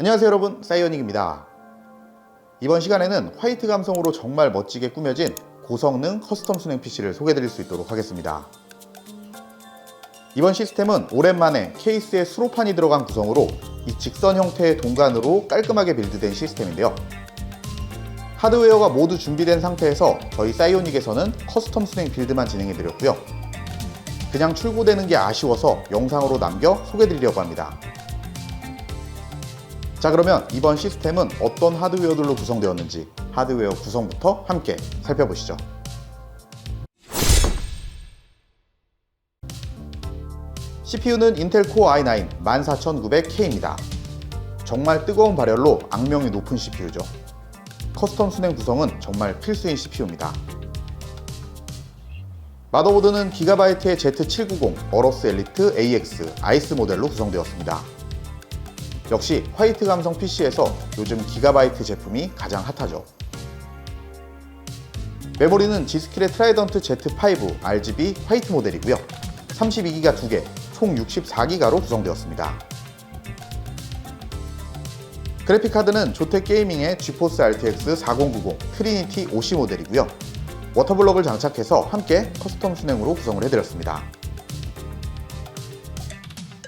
안녕하세요 여러분. 사이오닉입니다. 이번 시간에는 화이트 감성으로 정말 멋지게 꾸며진 고성능 커스텀 순행 PC를 소개해드릴 수 있도록 하겠습니다. 이번 시스템은 오랜만에 케이스에 수로판이 들어간 구성으로 이 직선 형태의 동간으로 깔끔하게 빌드된 시스템인데요. 하드웨어가 모두 준비된 상태에서 저희 사이오닉에서는 커스텀 순행 빌드만 진행해 드렸고요. 그냥 출고되는 게 아쉬워서 영상으로 남겨 소개해드리려고 합니다 자 그러면 이번 시스템은 어떤 하드웨어들로 구성되었는지 하드웨어 구성부터 함께 살펴보시죠. CPU는 인텔 코어 i9 14900K입니다. 정말 뜨거운 발열로 악명이 높은 CPU죠. 커스텀 순행 구성은 정말 필수인 CPU입니다. 마더보드는 기가바이트의 Z790 어로스 엘리트 AX 아이스 모델로 구성되었습니다. 역시 화이트 감성 PC에서 요즘 기가바이트 제품이 가장 핫하죠. 메모리는 지스킬의 트라이던트 Z5 RGB 화이트 모델이고요. 32기가 2개, 총 64기가로 구성되었습니다. 그래픽카드는 조텍 게이밍의 지포스 RTX 4090 트리니티 OC 모델이고요. 워터블럭을 장착해서 함께 커스텀 순행으로 구성을 해드렸습니다.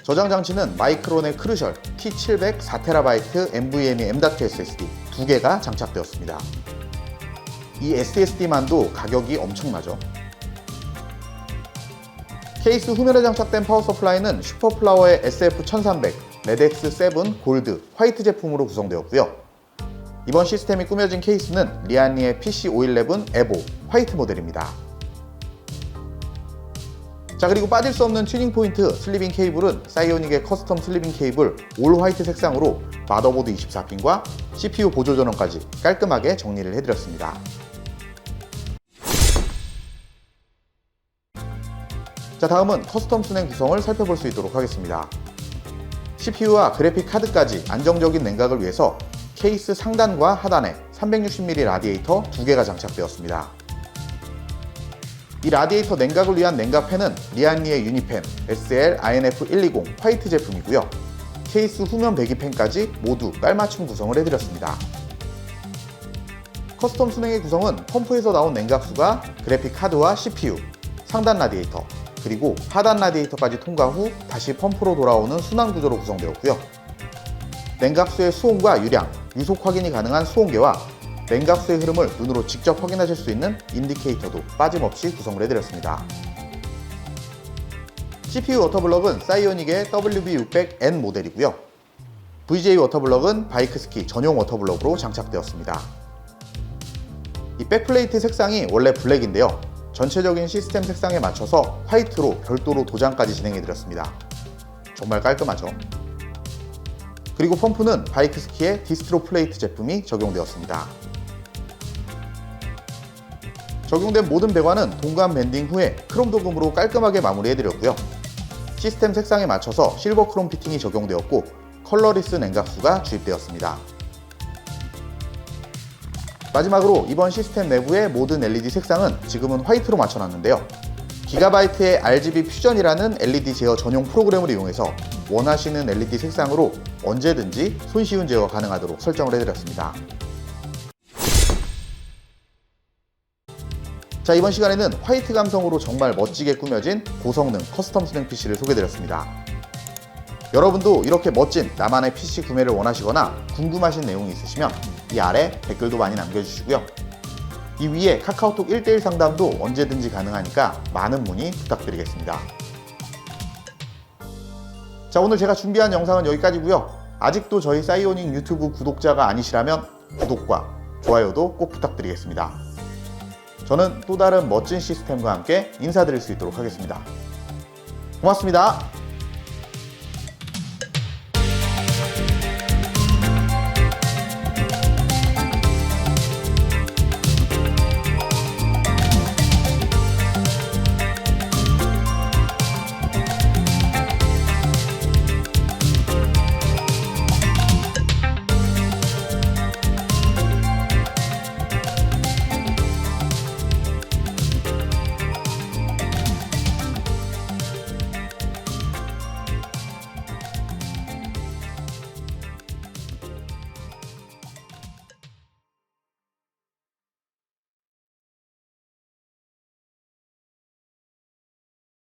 저장 장치는 마이크론의 크루셜 T700 4TB NVMe M.2 SSD 두 개가 장착되었습니다. 이 SSD만도 가격이 엄청나죠. 케이스 후면에 장착된 파워 서플라이는 슈퍼플라워의 SF1300 레덱스 7 골드 화이트 제품으로 구성되었고요. 이번 시스템이 꾸며진 케이스는 리안리의 PC511 에보 화이트 모델입니다. 자 그리고 빠질 수 없는 튜닝 포인트 슬리빙 케이블은 사이오닉의 커스텀 슬리빙 케이블 올 화이트 색상으로 마더보드 24핀과 CPU 보조 전원까지 깔끔하게 정리를 해드렸습니다. 자 다음은 커스텀 순행 구성을 살펴볼 수 있도록 하겠습니다. CPU와 그래픽 카드까지 안정적인 냉각을 위해서 케이스 상단과 하단에 360mm 라디에이터 두 개가 장착되었습니다. 이 라디에이터 냉각을 위한 냉각팬은 리안리의 유니팬 SL INF120 화이트 제품이고요. 케이스 후면 배기팬까지 모두 깔맞춤 구성을 해드렸습니다. 커스텀 순행의 구성은 펌프에서 나온 냉각수가 그래픽 카드와 CPU, 상단 라디에이터, 그리고 하단 라디에이터까지 통과 후 다시 펌프로 돌아오는 순환 구조로 구성되었고요. 냉각수의 수온과 유량, 유속 확인이 가능한 수온계와 냉각수의 흐름을 눈으로 직접 확인하실 수 있는 인디케이터도 빠짐없이 구성을 해드렸습니다. CPU 워터블럭은 사이오닉의 WB600N 모델이고요. VJ 워터블럭은 바이크스키 전용 워터블럭으로 장착되었습니다. 이 백플레이트 색상이 원래 블랙인데요. 전체적인 시스템 색상에 맞춰서 화이트로 별도로 도장까지 진행해드렸습니다. 정말 깔끔하죠? 그리고 펌프는 바이크스키의 디스트로 플레이트 제품이 적용되었습니다. 적용된 모든 배관은 동관 밴딩 후에 크롬 도금으로 깔끔하게 마무리해드렸고요. 시스템 색상에 맞춰서 실버 크롬 피팅이 적용되었고 컬러리스 냉각수가 주입되었습니다. 마지막으로 이번 시스템 내부의 모든 LED 색상은 지금은 화이트로 맞춰놨는데요. 기가바이트의 RGB 퓨전이라는 LED 제어 전용 프로그램을 이용해서 원하시는 LED 색상으로 언제든지 손쉬운 제어 가능하도록 설정을 해드렸습니다. 자 이번 시간에는 화이트 감성으로 정말 멋지게 꾸며진 고성능 커스텀 순행 PC를 소개드렸습니다. 여러분도 이렇게 멋진 나만의 PC 구매를 원하시거나 궁금하신 내용이 있으시면 이 아래 댓글도 많이 남겨주시고요. 이 위에 카카오톡 1대1 상담도 언제든지 가능하니까 많은 문의 부탁드리겠습니다. 자 오늘 제가 준비한 영상은 여기까지고요. 아직도 저희 사이오닉 유튜브 구독자가 아니시라면 구독과 좋아요도 꼭 부탁드리겠습니다. 저는 또 다른 멋진 시스템과 함께 인사드릴 수 있도록 하겠습니다. 고맙습니다.